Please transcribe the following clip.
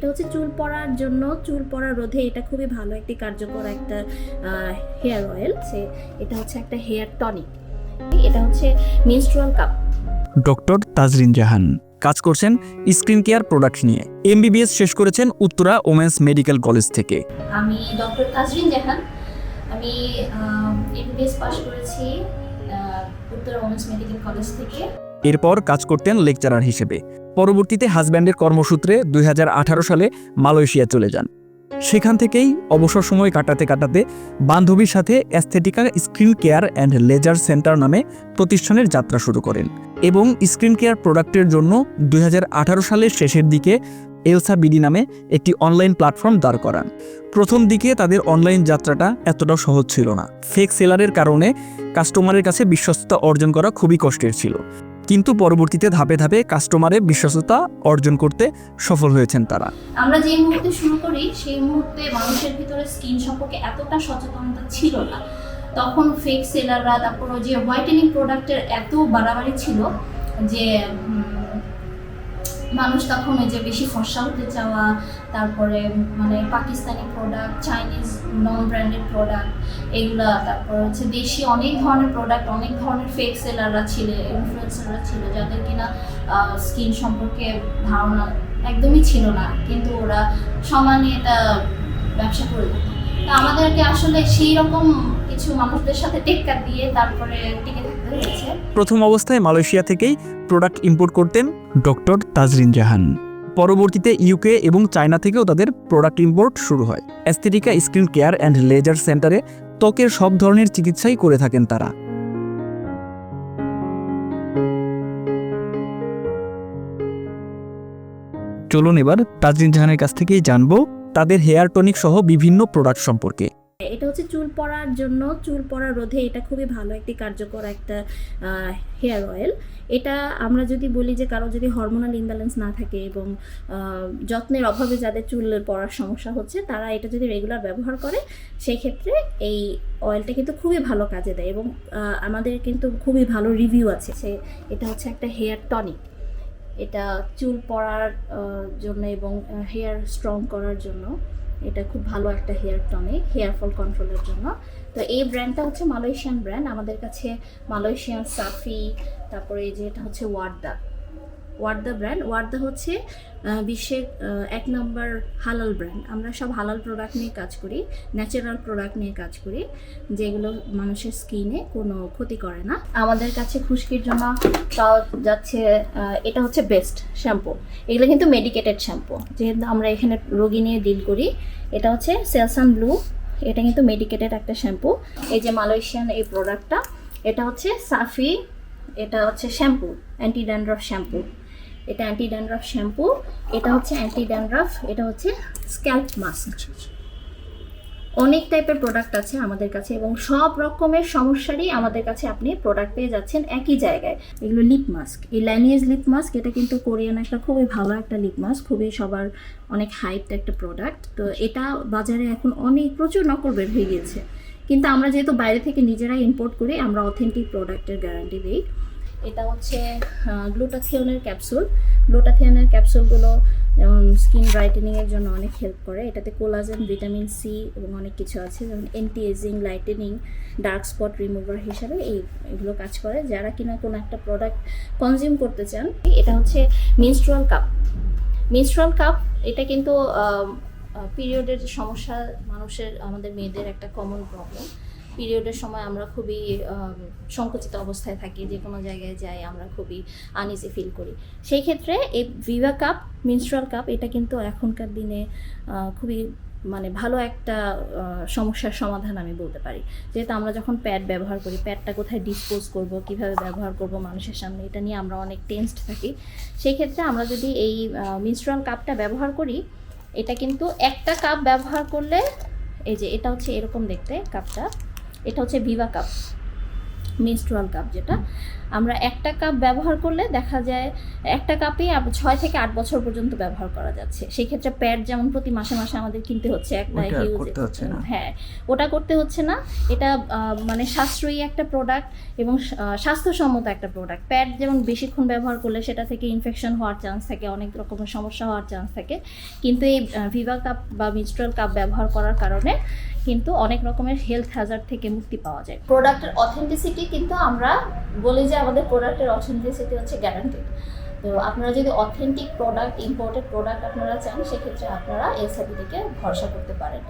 এটা হচ্ছে চুল পড়ার জন্য চুল পড়া রোধে এটা খুবই ভালো একটি কার্যকর একটা হেয়ার অয়েল সে এটা হচ্ছে একটা হেয়ার টনিক এটা হচ্ছে menstrual cup doctor Tajrin Jahan কাজ করছেন স্কিন কেয়ার প্রোডাক্ট নিয়ে। এমবিবিএস শেষ করেছেন উত্তরা ওমেন্স মেডিকেল কলেজ থেকে। আমি ডক্টর তাজরিন জাহান। আমি এমবিবিএস পাস করেছি উত্তর ওমেন্স মেডিকেল কলেজ থেকে। এরপর কাজ করতেন লেকচারার হিসেবে। পরবর্তীতে হাজব্যান্ডের কর্মসূত্রে দু হাজার আঠারো সালে মালয়েশিয়া চলে যান। সেখান থেকেই অবসর সময় কাটাতে কাটাতে বান্ধবীর সাথে Aesthetica screen care and laser centre নামে প্রতিষ্ঠানের যাত্রা শুরু করেন এবং স্ক্রিন কেয়ার প্রোডাক্টের জন্য দুই হাজার আঠারো সালের শেষের দিকে এলসা বিডি নামে একটি অনলাইন প্ল্যাটফর্ম দাঁড় করান। প্রথম দিকে তাদের অনলাইন যাত্রাটা এতটাও সহজ ছিল না। ফেক সেলারের কারণে কাস্টমারের কাছে বিশ্বস্ততা অর্জন করা খুবই কষ্টের ছিল। কিন্তু পরবর্তীতে ধাপে ধাপে কাস্টমারে বিশ্বস্ততা অর্জন করতে সফল হয়েছেন তারা। আমরা যে মুহূর্তে শুরু করি, সেই মুহূর্তে মানুষের ভিতরে স্কিন সম্পর্কে এতটা সচেতনতা ছিল না। তখন ফেক সেলাররা তারপর যে হোয়াইটেনিং প্রোডাক্টের এত বাড়াবাড়ি ছিল যে মানুষ তখন ওই যে বেশি ফর্সা হতে চাওয়া, তারপরে মানে Pakistani product Chinese non branded product এগুলা, তারপর হচ্ছে দেশি অনেক ধরনের প্রোডাক্ট অনেক ধরনের ফেক সেলাররা ছিল ইনফ্লুয়েন্সাররা ছিল, যাদের কিনা স্কিন সম্পর্কে ধারণা একদমই ছিল না, কিন্তু ওরা সমানে এটা ব্যবসা করে যেত তা আমাদেরকে আসলে সেই রকম কিছু মানুষদের সাথে টেক্কা দিয়ে তারপরে টিকে থাকতে প্রথম অবস্থায় মালয়েশিয়া থেকেই প্রোডাক্ট ইম্পোর্ট করতেন ডক্টর তাজরিন জাহান। পরবর্তীতে ইউকে এবং চায়না থেকেও তাদের প্রোডাক্ট ইম্পোর্ট শুরু হয়। Aesthetica skin care and laser সেন্টারে ত্বকের সব ধরনের চিকিৎসাই করে থাকেন তারা। চলুন এবার তাজরিন জাহানের কাছ থেকেই জানব তাদের হেয়ার টনিক সহ বিভিন্ন প্রোডাক্ট সম্পর্কে। এটা হচ্ছে চুল পড়ার জন্য, চুল পড়া রোধে এটা খুবই ভালো একটি কার্যকর একটা হেয়ার অয়েল এটা আমরা যদি বলি যে কারও যদি হরমোনাল ইমব্যালেন্স না থাকে এবং যত্নের অভাবে যাদের চুলের পড়ার সমস্যা হচ্ছে, তারা এটা যদি রেগুলার ব্যবহার করে সেই ক্ষেত্রে এই অয়েলটা কিন্তু খুবই ভালো কাজে দেয় এবং আমাদের কিন্তু খুবই ভালো রিভিউ আছে। সে, এটা হচ্ছে একটা হেয়ার টনিক এটা চুল পড়ার জন্য এবং হেয়ার স্ট্রং করার জন্য। এটা খুব ভালো একটা হেয়ার টনিক হেয়ার ফল কন্ট্রোলের জন্য। তো এই ব্র্যান্ডটা হচ্ছে মালয়েশিয়ান ব্র্যান্ড আমাদের কাছে মালয়েশিয়ান সাফি তারপরে এই যে এটা হচ্ছে ওয়ার্দা ওয়ার্দা ব্র্যান্ড। ওয়ার্দা হচ্ছে বিশ্বের এক নম্বর হালাল ব্র্যান্ড। আমরা সব হালাল প্রোডাক্ট নিয়ে কাজ করি ন্যাচারাল প্রোডাক্ট নিয়ে কাজ করি, যেগুলো মানুষের স্কিনে কোনো ক্ষতি করে না। আমাদের কাছে খুশকির জন্য পাওয়া যাচ্ছে এটা হচ্ছে বেস্ট শ্যাম্পু এগুলো কিন্তু মেডিকেটেড শ্যাম্পু যেহেতু আমরা এখানে রোগী নিয়ে ডিল করি, এটা হচ্ছে সেলসান ব্লু এটা কিন্তু মেডিকেটেড একটা শ্যাম্পু এই যে মালয়েশিয়ান এই প্রোডাক্টটা এটা হচ্ছে সাফি এটা হচ্ছে শ্যাম্পু অ্যান্টি ড্যান্ড্রফ শ্যাম্পু এটা অ্যান্টি ড্যান্ড্রফ শ্যাম্পু এটা হচ্ছে অ্যান্টি ড্যান্ড্রফ এটা হচ্ছে স্ক্যাল্প মাস্ক অনেক টাইপের প্রোডাক্ট আছে আমাদের কাছে এবং সব রকমের সমস্যারই আমাদের কাছে আপনি প্রোডাক্ট পেয়ে যাচ্ছেন একই জায়গায়। এগুলো লিপ মাস্ক এই ল্যানিয়েজ লিপ মাস্ক এটা কিন্তু কোরিয়ান একটা খুবই ভালো একটা লিপ মাস্ক খুবই সবার অনেক হাইট একটা প্রোডাক্ট তো এটা বাজারে এখন অনেক প্রচুর নকল বের হয়ে গিয়েছে। কিন্তু আমরা যেহেতু বাইরে থেকে নিজেরাই ইম্পোর্ট করি আমরা অথেন্টিক প্রোডাক্টের গ্যারান্টি দিই। এটা হচ্ছে গ্লুটাথিয়নের ক্যাপসুল গ্লুটাথিয়নের ক্যাপসুলগুলো যেমন স্কিন ব্রাইটেনিংয়ের জন্য অনেক হেল্প করে। এটাতে কোলাজেন ভিটামিন সি এবং অনেক কিছু আছে, যেমন anti ageing lightening dark spot remover হিসাবে এই এগুলো কাজ করে। যারা কিনা কোনো একটা প্রোডাক্ট কনজিউম করতে চান, এটা হচ্ছে মিনস্ট্রুয়াল কাপ মিনস্ট্রুয়াল কাপ এটা কিন্তু পিরিয়ডের সমস্যা, মানুষের, আমাদের মেয়েদের একটা কমন প্রবলেম পিরিয়ডের সময় আমরা খুবই সংকুচিত অবস্থায় থাকি, যে কোনো জায়গায় যাই আমরা খুবই আনইজি ফিল করি। সেই ক্ষেত্রে এই ভিভা কাপ মিনস্ট্রাল কাপ এটা কিন্তু এখনকার দিনে খুবই মানে ভালো একটা সমস্যার সমাধান আমি বলতে পারি। যেহেতু আমরা যখন প্যাড ব্যবহার করি, প্যাডটা কোথায় ডিসপোজ করব, কীভাবে ব্যবহার করব মানুষের সামনে, এটা নিয়ে আমরা অনেক টেনসড থাকি। সেই ক্ষেত্রে আমরা যদি এই মিনস্ট্রাল কাপটা ব্যবহার করি, এটা কিন্তু একটা কাপ ব্যবহার করলে, এই যে এটা হচ্ছে এরকম দেখতে কাপটা এটা হচ্ছে ভিভা কাপ। মিনস্ট্রুয়াল কাপ যেটা। আমরা একটা কাপ ব্যবহার করলে দেখা যায় একটা কাপে ছয় থেকে আট বছর পর্যন্ত ব্যবহার করা যাচ্ছে। সেই ক্ষেত্রে প্যাড যেমন প্রতি মাসে মাসে আমাদের কিনতে হচ্ছে একটা হিউজ। হ্যাঁ ওটা করতে হচ্ছে না। এটা মানে সাশ্রয়ী একটা প্রোডাক্ট এবং স্বাস্থ্যসম্মত একটা প্রোডাক্ট প্যাড যেমন বেশিক্ষণ ব্যবহার করলে সেটা থেকে ইনফেকশন হওয়ার চান্স থাকে অনেক রকমের সমস্যা হওয়ার চান্স থাকে। কিন্তু এই ভিভা কাপ বা মিনস্ট্রাল কাপ ব্যবহার করার কারণে কিন্তু অনেক রকমের হেলথ হ্যাজার্ড থেকে মুক্তি পাওয়া যায়। প্রোডাক্টের অথেন্টিসিটি কিন্তু আমরা বলি যে আমাদের প্রোডাক্টের অথেন্টিসিটি হচ্ছে গ্যারান্টেড তো আপনারা যদি অথেন্টিক প্রোডাক্ট ইম্পোর্টেড প্রোডাক্ট আপনারা চান, সেক্ষেত্রে আপনারা এলসাবি থেকে ভরসা করতে পারেন।